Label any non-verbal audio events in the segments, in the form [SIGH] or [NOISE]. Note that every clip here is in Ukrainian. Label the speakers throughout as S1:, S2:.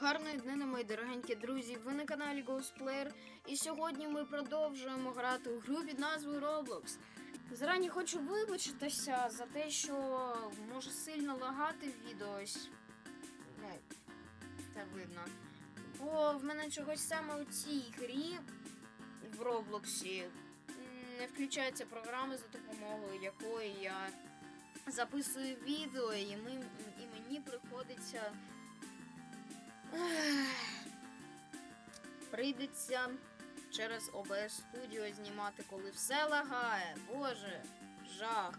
S1: Гарної днини, мої дорогенькі друзі! Ви на каналі Ghostplayer. І сьогодні ми продовжуємо грати у гру під назвою Roblox. Зарані хочу вибачитися за те, що може сильно лагати відео. Ось. Ну, це видно. Бо в мене чогось саме у цій грі в Роблоксі не включається програма, за допомогою якої я записую відео, і, ми, і мені приходиться. Прийдеться через OBS Studio знімати, коли все лагає. Боже, жах.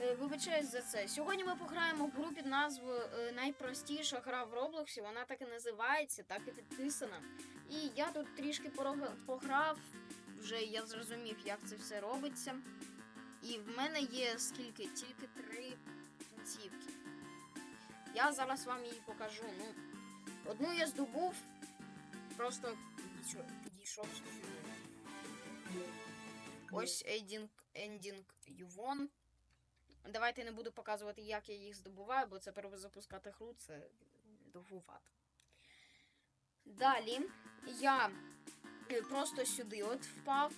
S1: Е, Вибачаюсь за це. Сьогодні ми пограємо в гру під назвою е, Найпростіша гра в Роблоксі. Вона так і називається, так і підписана. І я тут трішки пограв, вже я зрозумів, як це все робиться. І в мене є скільки? Тільки три кінцівки. Я зараз вам її покажу. Ну, одну я здобув, просто підійшов, сюди. Ось Ending, Ending Ювон. Давайте не буду показувати, як я їх здобуваю, бо це перезапускати гру, це довгувато. Далі я е, просто сюди от впав.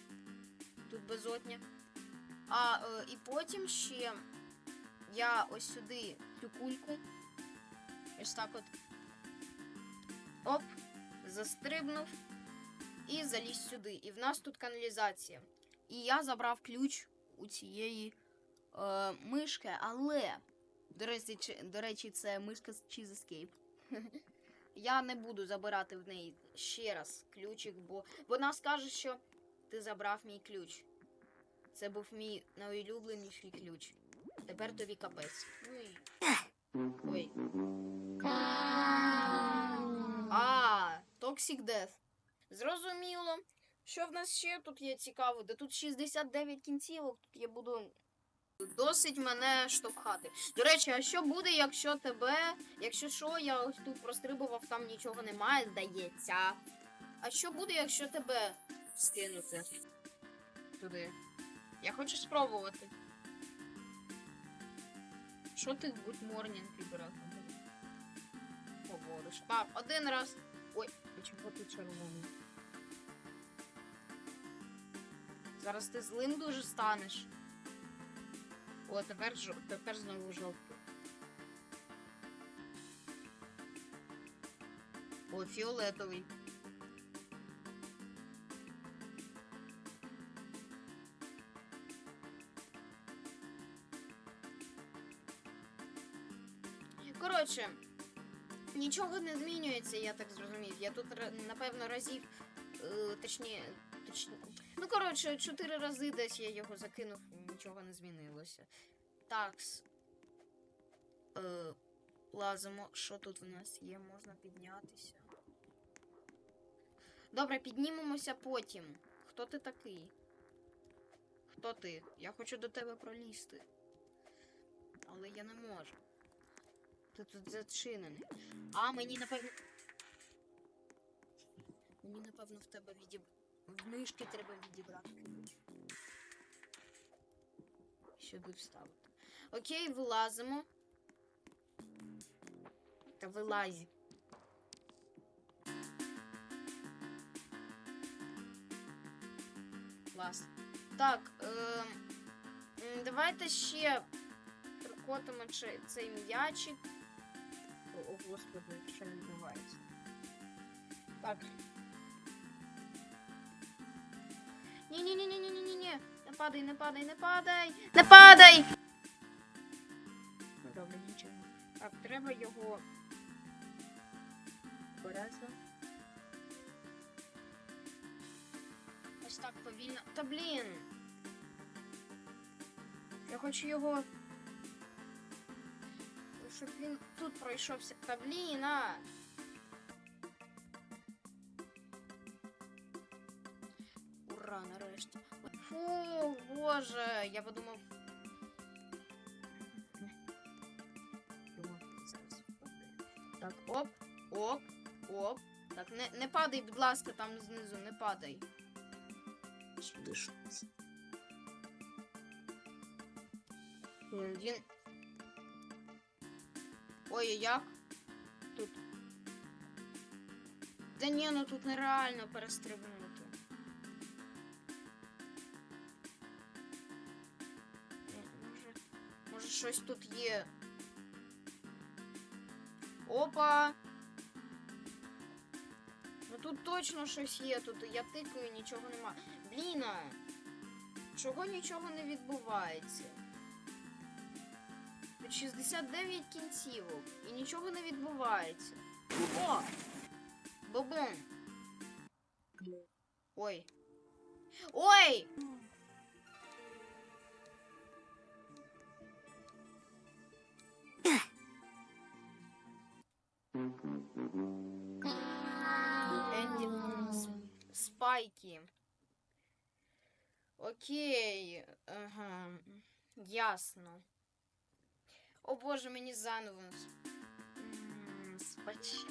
S1: Тут безодня. А е, і потім ще я ось сюди цю кульку. Ось так от. Оп, застрибнув і заліз сюди. І в нас тут каналізація. І я забрав ключ у цієї е, мишки, але. До речі, до речі, це мишка з Cheese Escape. [LAUGHS] Я не буду забирати в неї ще раз ключик, бо вона скаже, що ти забрав мій ключ. Це був мій найулюбленіший ключ. Тепер тобі капець. Ой. Ой. Toxic Death. Зрозуміло. Що в нас ще тут є цікаво? Де тут 69 кінцівок, тут я буду досить мене штовхати. До речі, а що буде, якщо тебе. Якщо що, я ось тут прострибував, там нічого немає, здається. А що буде, якщо тебе скинути туди? Я хочу спробувати. Що ти Good Morning підбирати? Говориш. Так, один раз. Ой, чого ти червоний? Зараз ти злим дуже станеш. О, тепер, жо... тепер знову жовтий. О, фіолетовий. Коротше, нічого не змінюється, я так зрозумів. Я тут напевно разів, е, точні. Ну, коротше, чотири рази десь я його закинув, нічого не змінилося. Такс. Е, лазимо. Що тут в нас є? Можна піднятися. Добре, піднімемося потім. Хто ти такий? Хто ти? Я хочу до тебе пролізти. Але я не можу. Ти тут зачинений. А, мені напевно. Мені напевно в тебе відіб... В мишки треба відібрати. Сюди вставити. Окей, вилазимо. Та вилазь. Клас. Так, м, давайте ще прикотимо чи- цей м'ячик. О, господи, що відбувається. Так. Ні-ні-ні-ні-ні-ні-ні. Не падай, не падай, не падай! Не падай! Ну, Добре, нічого. Так, треба його. Обережно. Ось так повільно. Та блін! Я хочу його. Щоб він тут пройшовся. Та блін, а! Ура, нарешті. Фу, боже, я подумав. Так, оп, оп, оп. Так, не, не падай, будь ласка, там знизу, не падай. Сюди ж. Він. Ой, як? Тут. Да ні, ну тут нереально перестрибнути. Може, може щось тут є. Опа! Ну тут точно щось є, тут я тикаю, нічого нема. Блін, а чого нічого не відбувається? Тут 69 кінцівок і нічого не відбувається. О! Бобон! Ой. Ой! Ендінг спайки. Окей. Ага. Ясно. О боже, мені заново. Спач.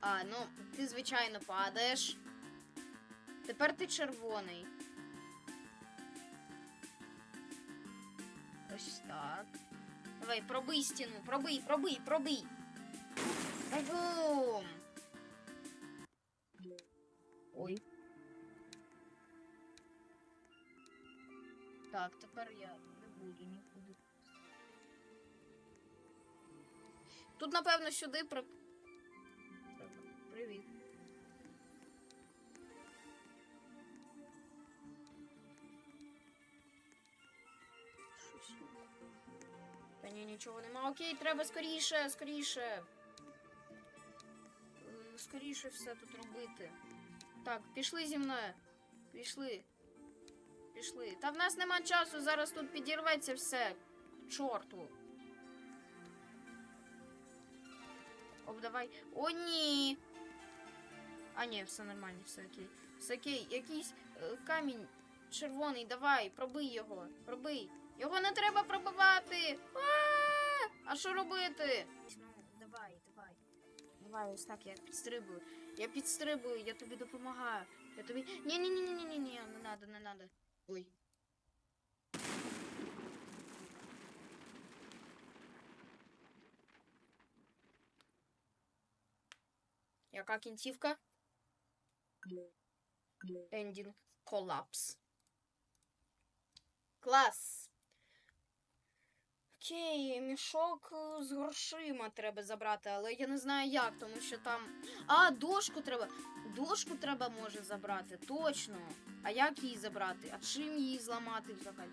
S1: А, ну, ти, звичайно, падаєш. Тепер ти червоний. Ось так. Давай, пробий стіну, пробий, пробий, пробий. Бум! Так, тепер я не буду нікуди. Тут, напевно, сюди при... Привіт. Та ні, нічого нема. Окей, треба скоріше, скоріше. Скоріше все тут робити. Так, пішли зі мною. Пішли. Пішли. Та в нас нема часу, зараз тут підірветься все. Чорту. Оп, давай. О, ні. А, ні, все нормально, все окей. Все окей. Якийсь е, камінь червоний, давай, пробий його. Пробий. Його не треба пробивати. А, а що робити? Ну, давай, давай. Давай, ось так, я підстрибую. Я підстрибую, я тобі допомагаю. Я тобі. Ні, ні, ні, ні, ні, ні, ні, не надо, не надо. Ой. Яка кінцівка? Ендінг колапс. Клас. Окей, мішок е, з грошима треба забрати, але я не знаю як, тому що там. А, дошку треба. Дошку треба може забрати, точно. А як її забрати? А чим її зламати взагалі?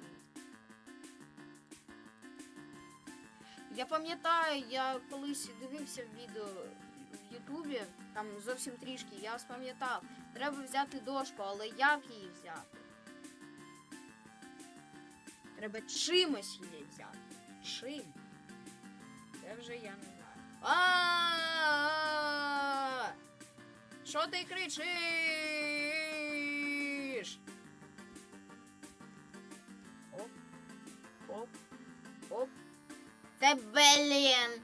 S1: Я пам'ятаю, я колись дивився відео в Ютубі, там зовсім трішки, я спам'ятав. Треба взяти дошку, але як її взяти? Треба чимось її взяти. Чим? Це вже я не знаю. А! Що ти кричиш? Оп, оп, оп. Та блін.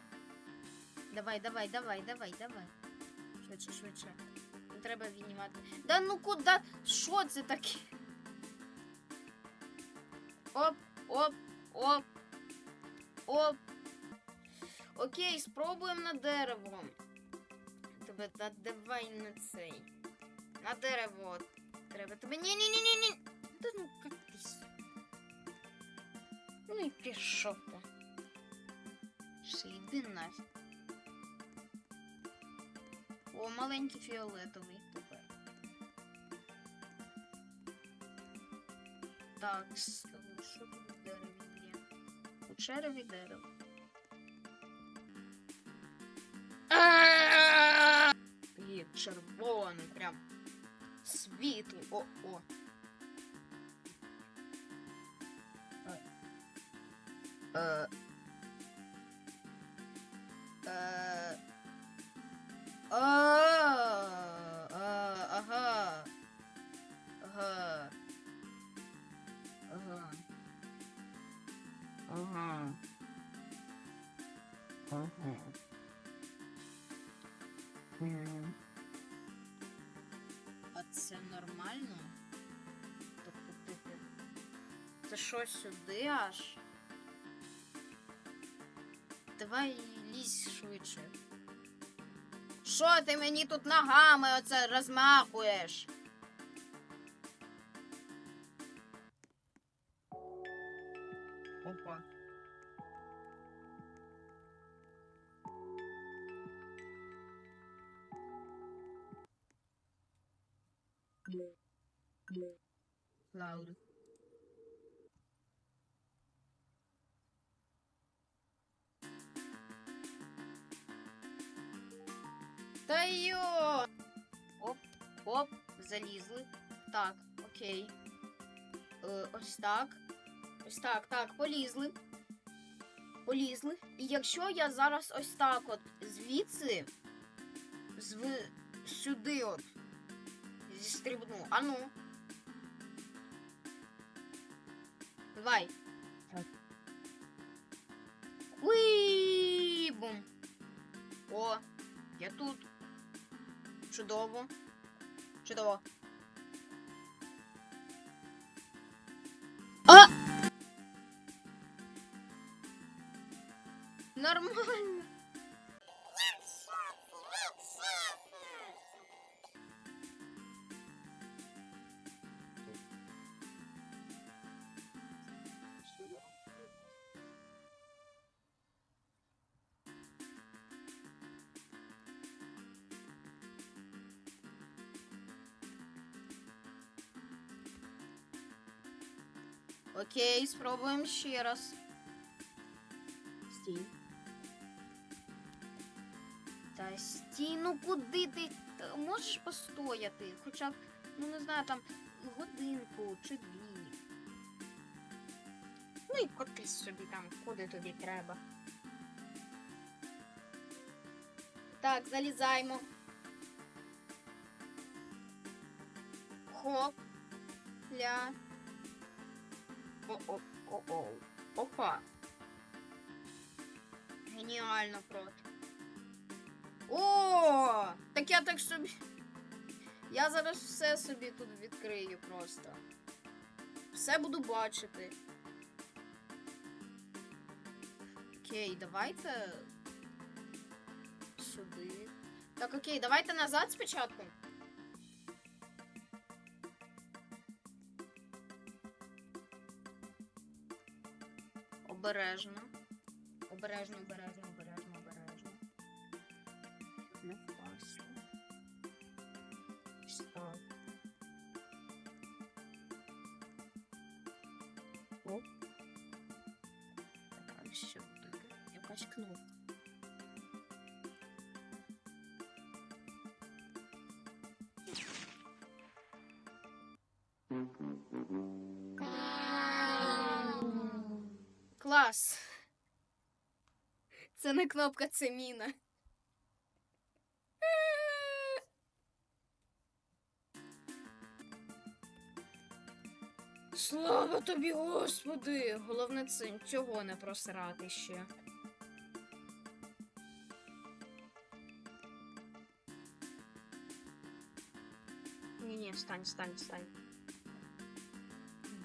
S1: Давай, давай, давай, давай, давай. Швидше, швидше. Не треба віднімати. Да ну куди? Що це таке? Оп, оп, оп, Оп. Окей, спробуємо на дерево. Тебе та давай на цей. На дерево. Треба тебе. Ні, ні, ні, ні, ні. Та ну капісь. Ну і пішов ти. Ще йди нафіг. О, маленький фіолетовий тепер. Так, що У дерево. І червоний, прям світлий. О, о. Е. Е. Е. Ага. Ага. А це нормально? Тобто, типу, це що сюди аж? Давай лізь швидше. Що ти мені тут ногами оце розмахуєш? Та! Оп, оп, залізли. Так, окей. Е, ось так. Ось так, так, полізли. Полізли. І якщо я зараз ось так от звідси зв... сюди от зістрибну. А ну. Давай. Чудово. Чудово. А! Нормально. Окей, спробуємо ще раз.
S2: Стій.
S1: Та стій, ну куди ти Та можеш постояти? Хоча б, ну не знаю, там годинку чи дві. Ну і котись собі там, куди тобі треба. Так, залізаємо. Хоп. Ля. О-о-о-о. Опа. Геніально просто. О! Так я так собі. Я зараз все собі тут відкрию просто. Все буду бачити. Окей, давайте. Сюди. Так, окей, давайте назад спочатку. Обережно. Обережно, обережно, обережно, обережно. Не впасти. Ось так. Оп. Так, а сюди. Якась кнопка. Клас. Це не кнопка, це міна. Слава тобі, Господи! Головне це цього не просирати ще. Ні, ні, встань, встань, встань.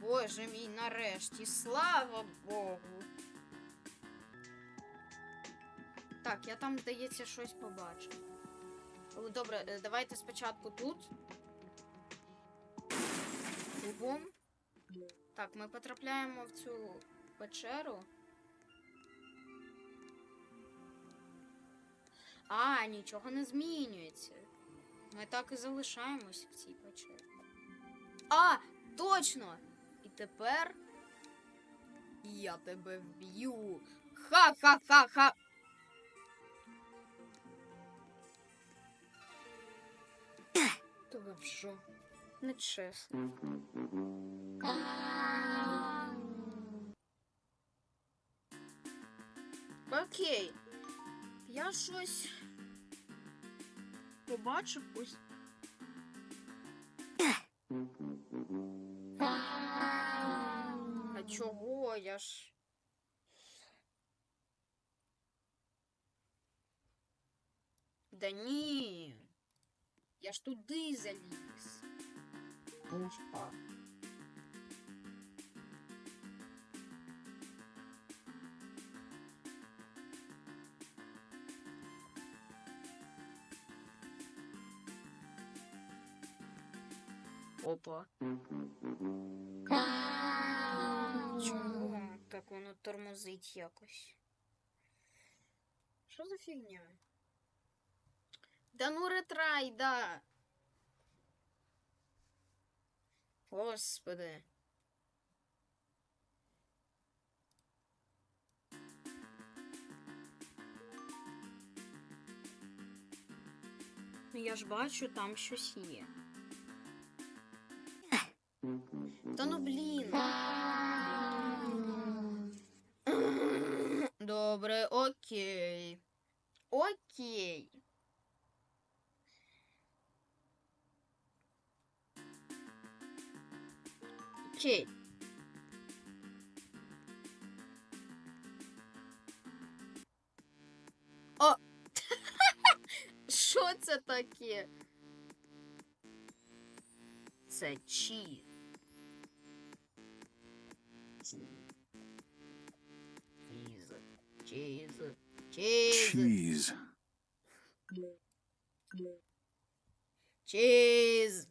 S1: Боже мій, нарешті, слава Богу. Так, я там, здається, щось побачив. Добре, е, давайте спочатку тут. Бум. Так, ми потрапляємо в цю печеру. А, нічого не змінюється. Ми так і залишаємось в цій печері. А, точно! І тепер я тебе вб'ю. Ха-ха-ха-ха. Ви що? Нечесно. Окей. Я щось побачив ось. А чого? Я ж. Да ні. Я ж туди заліз.
S2: Пушка.
S1: Опа. Чому так воно тормозить якось? Що за фігня? Да ну ретрай, да. Господи. Ну я ж бачу, там щось є. Та ну блін. Добре, окей. Окей. Окей. О! [LAUGHS] Що це таке? Це чі. Чіз. Чіз. Чіз.
S3: Cheese.
S1: Чіз.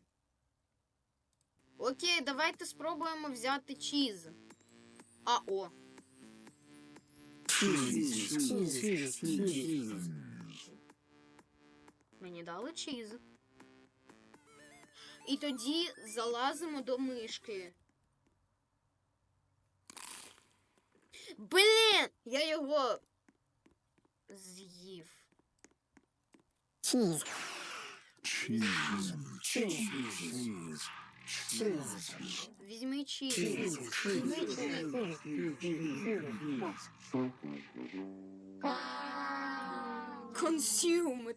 S1: Окей, давайте спробуємо взяти чіз. А о. Мені дали чіз. І тоді залазимо до мишки. Блін! Я його з'їв.
S3: Cheese.
S2: Cheese.
S3: Cheese. Cheese.
S1: Візьми чіз. Consume.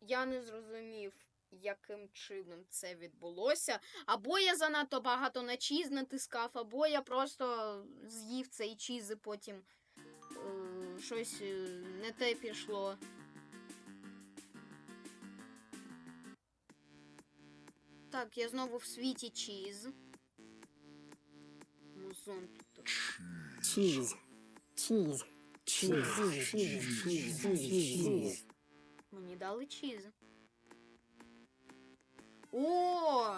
S1: Я не зрозумів, яким чином це відбулося. Або я занадто багато на чіз натискав, або я просто з'їв цей чіз і потім е, щось е, не те пішло. Так, я знову в світі чіз. Музон тут.
S3: Cheese. Cheese. Cheese. Cheese.
S1: Мені дали чіз. О!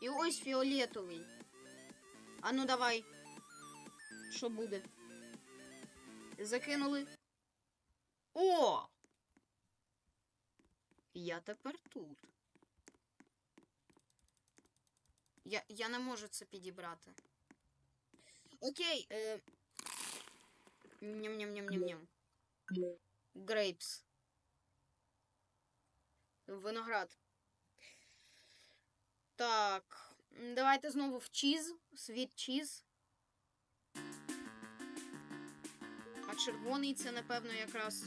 S1: І ось фіолетовий. А ну давай. Що буде? Закинули. О! Я тепер тут. Я, я не можу це підібрати. Окей. Е... Ням-ням-ням-ням-ням. Грейпс. Виноград. Так. Давайте знову в чіз. Світ чіз. А червоний це, напевно, якраз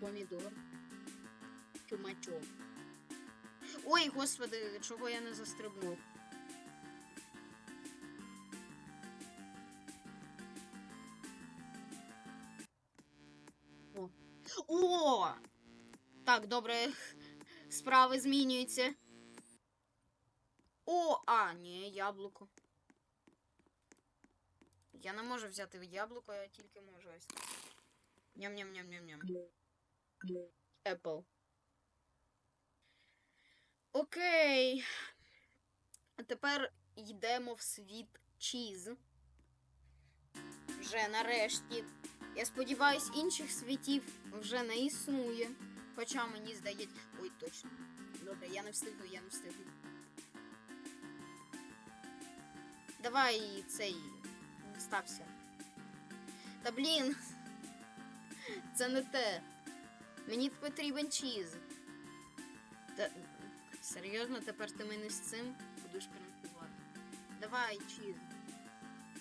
S1: помідор. Чумачок. Ой, господи, чого я не застрибнув. О! Так, добре. Справи змінюються. О, а, ні, яблуко. Я не можу взяти яблуко, я тільки можу ось. Ням-ням-ням-ням-ням. Apple. Окей. А тепер йдемо в світ чіз. Вже нарешті. Я сподіваюсь, інших світів вже не існує. Хоча мені здається. Ой, точно. Добре, я не встигну, я не встигну. Давай цей стався. Та блін. Це не те. Мені потрібен чіз. Та серйозно, тепер ти мене з цим будеш пранкувати. Давай, чіз.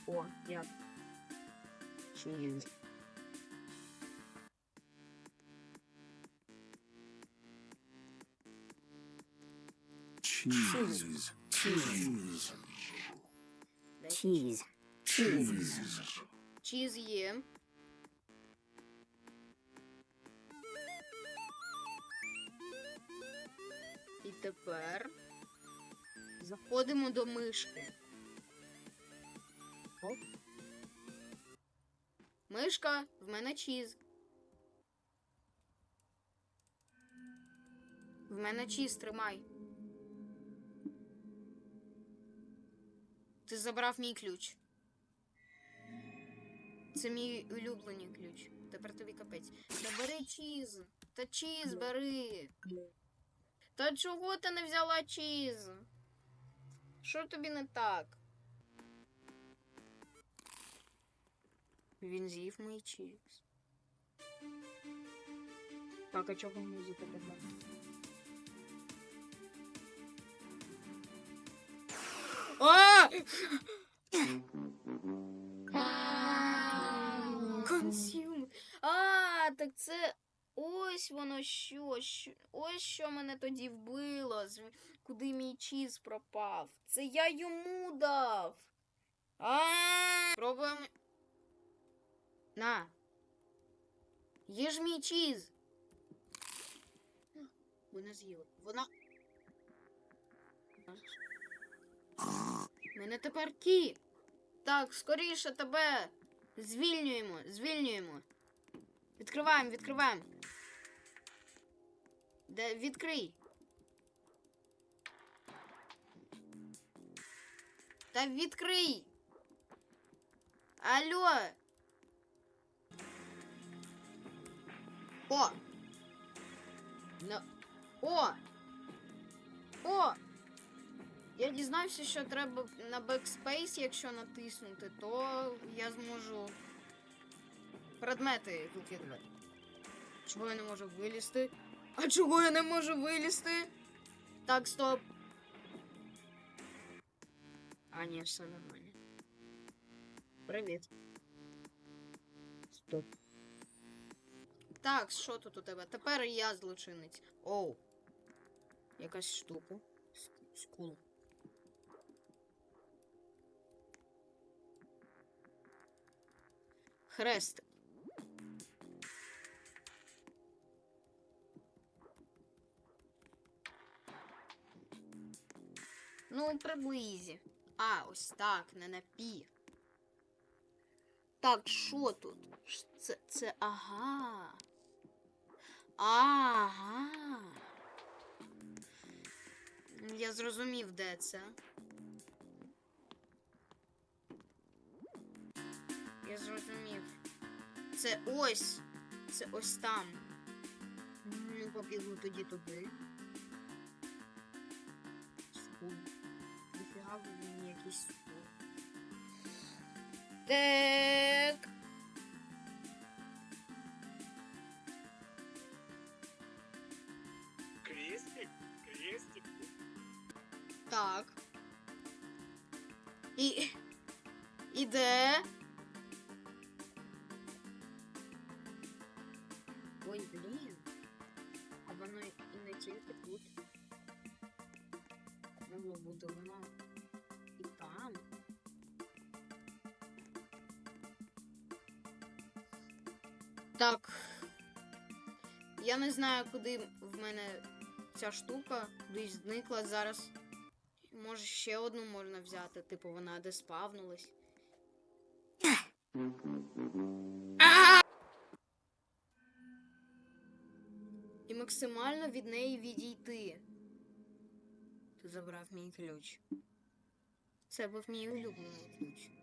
S1: О, як.
S3: Cheese.
S1: Дай
S3: Cheese. Cheese.
S1: Чіз є. Тепер заходимо до мишки. Мишка в мене чіз. В мене чіз тримай. Ти забрав мій ключ. Це мій улюблений ключ. Тепер тобі капець. Та бери чіз. Та чіз бери. Та чого ти не взяла чіз? Що тобі не так? Він з'їв мій чіз. Так, а чого музика така? А! Consume. А, так це ось воно що, що. Ось що мене тоді вбило. Куди мій чіз пропав. Це я йому дав. А, пробуємо. На. Їж мій чіз. Вона з'їла. Вона. Мене тепер ті. Так, скоріше тебе. Звільнюємо, звільнюємо. Відкриваємо, відкриваємо. Де відкрий. Та відкрий. Алло. О. На... О. О. Я дізнався, що треба на Backspace, якщо натиснути, то я зможу предмети викидувати. Чого я не можу вилізти? А чого я не можу вилізти? Так, стоп. А, ні, все нормально. Привіт.
S3: Стоп.
S1: Так, що тут у тебе? Тепер я злочинець. Оу. Якась штука. Скул. Хрестик. Ну, приблизі. А, ось так, не на пі. Так, що тут? Це, це ага. Ага. Я зрозумів, де це. Я зрозумів. Це ось. Це ось там. Ну, побігли тоді туди. Скул. Ніфіга в мені якийсь скул. Так.
S4: Крестик, крестик.
S1: Так. І. І Так. Я не знаю, куди в мене ця штука десь зникла зараз. Може, ще одну можна взяти, типу вона де спавнулась. І максимально від неї відійти. Ти забрав мій ключ. Це був мій улюблений ключ.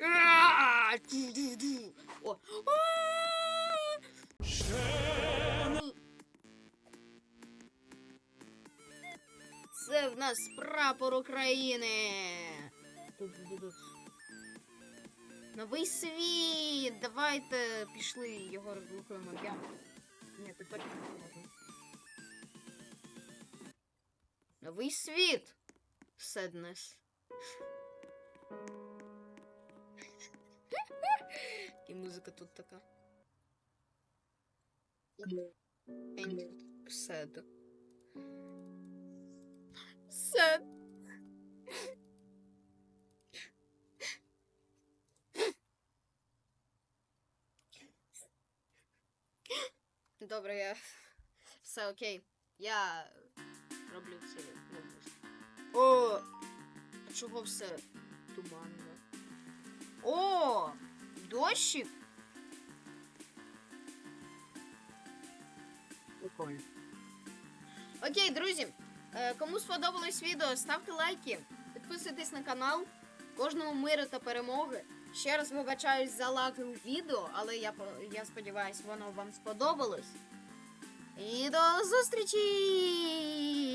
S1: А, ду-ду-ду. О. А! Це в нас прапор України. Новий світ! Давайте пішли, його розблокуємо. Я. Ні, тепер не можу. Новий світ! Sadness. І музика тут така. And sad. Sad. Добре, я все окей. Я роблю це навмисно. О! А чого все туманно? О! Дощик!
S3: Прикольно.
S1: Окей, друзі. Е, Кому сподобалось відео, ставте лайки, підписуйтесь на канал. Кожному миру та перемоги. Ще раз вибачаюсь за лаги у відео, але я, я сподіваюся, воно вам сподобалось. І до зустрічі!